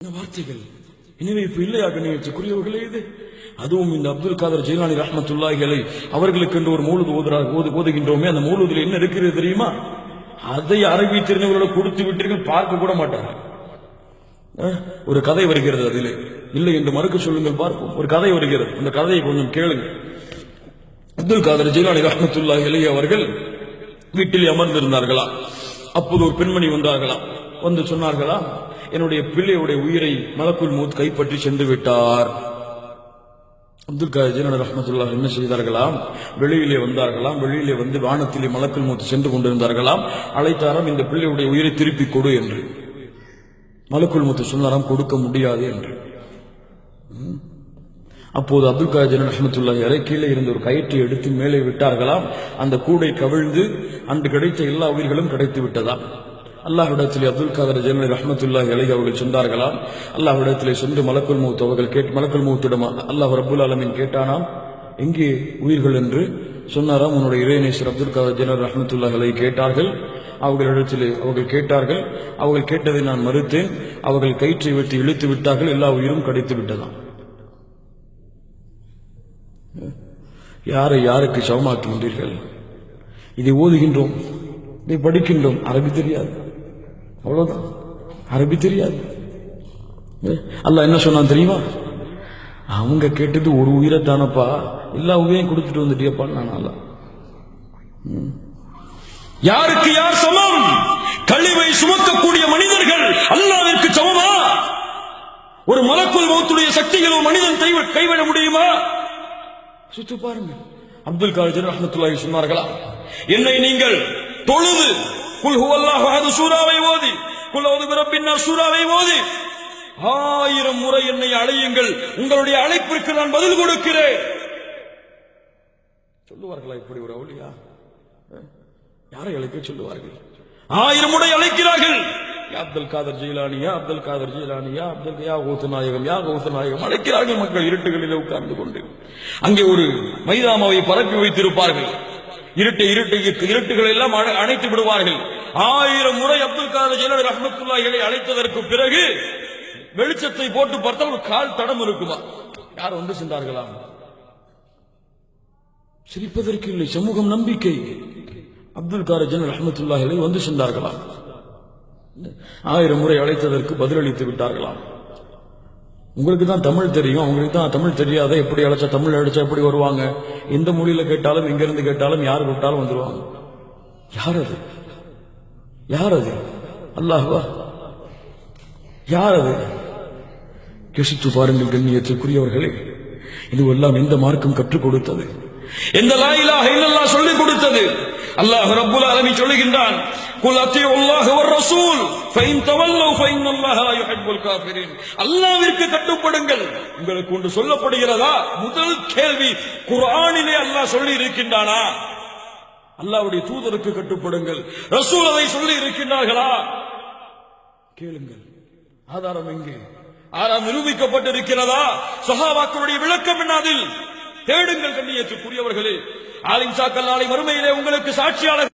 என்ன வார்த்தைகள் எனவே இப்ப இல்லையா கண்ணியத்துக்குரியவர்களே இது. அதுவும் இந்த அப்துல் காதர் ஜெயலானி ரஹ்மத்துல்லாஹிகளை அவர்களுக்கு என்று ஒரு மூலுது ஓதுறாக ஓது ஓதுகின்றோமே அந்த மூலுதில் என்ன இருக்கிறது தெரியுமா? அதை அரபி தெரிஞ்சவர்களோட கொடுத்து விட்டீர்கள் பார்க்க கூட மாட்டார்கள். ஒரு கதை வருகிறது அதில். இல்லை என்று மறுக்க சொல்லுங்கள் பார்ப்போம். ஒரு கதை வருகிறது. அந்த கதையை கொஞ்சம் கேளுங்க அப்துல் காதர் ஜெயலானி ரஹ்மத்துல்லாஹி அலைஹி அவர்கள் வீட்டில் அமர்ந்திருந்தார்களா? அப்போது ஒரு பெண்மணி வந்தார்களா? வந்து சொன்னார்களா? என்னுடைய பிள்ளையுடைய உயிரை மலக்குள் மூத் கைப்பற்றி சென்று விட்டார். அப்துல் காதர் ரஹமத்துல்லா என்ன செய்தார்களாம்? வெளியிலே வந்தார்களாம். வெளியிலே வந்து வானத்திலே மலக்குல் மூத்து சென்று கொண்டிருந்தார்களாம். அழைத்தாராம் இந்த பிள்ளையுடைய உயிரை திருப்பி கொடு என்று. மலக்குள் மூத்து சொன்னாராம் கொடுக்க முடியாது என்று. அப்போது அப்துல் காஜர் ரஹமத்துல்லாஹி அலை கீழே இருந்த ஒரு கயிற்றை எடுத்து மேலே விட்டார்களாம். அந்த கூடை கவிழ்ந்து அன்று கிடைத்த எல்லா உயிர்களும் கிடைத்து விட்டதாம் அல்லாஹ்விடத்திலே அப்துல் காதர் ஜெனரல் ரஹமத்துல்லாஹி அலை அவர்கள் சொன்னார்களாம். அல்லாஹ்விடத்திலே சென்று மலக்குல் மூத்து அவர்கள் கேட் மலக்குல் மூத்திடம் அல்லாஹ் ரபுல் ஆலமீன் கேட்டானாம். எங்கே உயிர்கள் என்று? சொன்னாராம். உன்னுடைய இறைநேசர் அப்துல் காதர் ஜெனரல் ரஹமத்துல்லாஹி அலை கேட்டார்கள். அவர்களிடத்திலே அவர்கள் கேட்டார்கள். அவர்கள் கேட்டதை நான் மறுத்தேன். அவர்கள் கயிற்றை வைத்து இழுத்து விட்டார்கள். எல்லா உயிரும் கிடைத்து விட்டதாம். யாரை யாருக்கு சமமாக்குகின்றீர்கள் இதை ஓதுகின்றோம் இதை படிக்கின்றோம். அரபி தெரியாது. அவ்வளவுதான். அரபி தெரியாது. அல்ல என்ன சொன்னான் தெரியுமா? அவங்க கேட்டது ஒரு உயிரை தானப்பா. எல்லா உயிரையும் கொடுத்துட்டு வந்துட்டியப்பான்னு நான் அல்ல யாருக்கு யார் சமம்? கழிவை சுமக்கக்கூடிய மனிதர்கள் அல்லாவிற்கு சமமா? ஒரு மலக்குள் மௌத்துடைய சக்திகளும் மனிதன் கைவிட முடியுமா? சுத்து பாருங்க அப்துல் காஜர் ரஹமத்துல்லாஹி சொன்னார்களா? என்னை நீங்கள் தொழுது குல் ஹுவல்லாஹு அஹது சூராவை ஓதி குல் அவுது பிரப்பின்னா சூராவை ஓதி ஆயிரம் முறை என்னை அழையுங்கள். உங்களுடைய அழைப்பிற்கு நான் பதில் கொடுக்கிறேன். சொல்லுவார்களா இப்படி ஒரு அவளியா? யாரை அழைக்க சொல்லுவார்கள்? ஆயிரம் முறை அழைக்கிறார்கள். யா அப்துல் காதர் ஜெயிலானி யா அப்துல் காதர் ஜெயிலானி யா அப்துல் யா கௌச நாயகம் யா கௌச நாயகம் அழைக்கிறார்கள் மக்கள் இருட்டுகளில் உட்கார்ந்து கொண்டு. அங்கே ஒரு மைதாமாவை பரப்பி வைத்திருப்பார்கள். இருட்டு இருட்டு இருட்டுகள் எல்லாம் அணைத்து விடுவார்கள். ஆயிரம் முறை அப்துல் காதர் ஜெயிலானி ரஹமத்துல்லாஹிகளை அழைத்ததற்கு பிறகு வெளிச்சத்தை போட்டு பார்த்தால் ஒரு கால் தடம் இருக்குமா? யார் ஒன்று சென்றார்களாம் சிரிப்பதற்கு இல்லை சமூகம் நம்பிக்கை. அப்துல் காரஜன் ரஹமத்துல்லாஹிலை வந்து சென்றார்களாம் ஆயிரம் முறை அழைத்ததற்கு பதிலளித்து விட்டார்களாம். உங்களுக்கு தான் தமிழ் தெரியும். அவங்களுக்கு தான் தமிழ் தெரியாத எப்படி அழைச்சா தமிழ் அழைச்சா எப்படி வருவாங்க? எந்த மொழியில கேட்டாலும் எங்கேருந்து கேட்டாலும் யார் கூப்பிட்டாலும் வந்துருவாங்க. யார் அது? யார் அது? அல்லாஹ்வா? யார் அது? யோசித்து பாருங்கள் கண்ணியத்திற்குரியவர்களே. இது எல்லாம் எந்த மார்க்கும் கற்றுக் கொடுத்தது? எந்த லாயிலாக இல்லல்லா சொல்லிக் கொடுத்தது? அல்லாஹ் ரப்புல் அலமி சொல்லுகின்றான் குல் அத்தியுல்லாஹ் வர் ரசூல் அல்லாவிற்கு கட்டுப்படுங்கள். உங்களுக்கு ஒன்று சொல்லப்படுகிறதா? முதல் கேள்வி குரானிலே அல்லாஹ் சொல்லி இருக்கின்றானா அல்லாவுடைய தூதருக்கு கட்டுப்படுங்கள். ரசூல் அதை சொல்லி இருக்கின்றார்களா கேளுங்கள். ஆதாரம் எங்கே? ஆதாரம் நிரூபிக்கப்பட்டிருக்கிறதா? சஹாபாக்களுடைய விளக்கம் என்ன அதில்? தேடுங்கள் கண்ணியத்துக்குரியவர்களே. ஆலிம் சாக்கல் நாளை மறுமையிலே உங்களுக்கு சாட்சியாளர்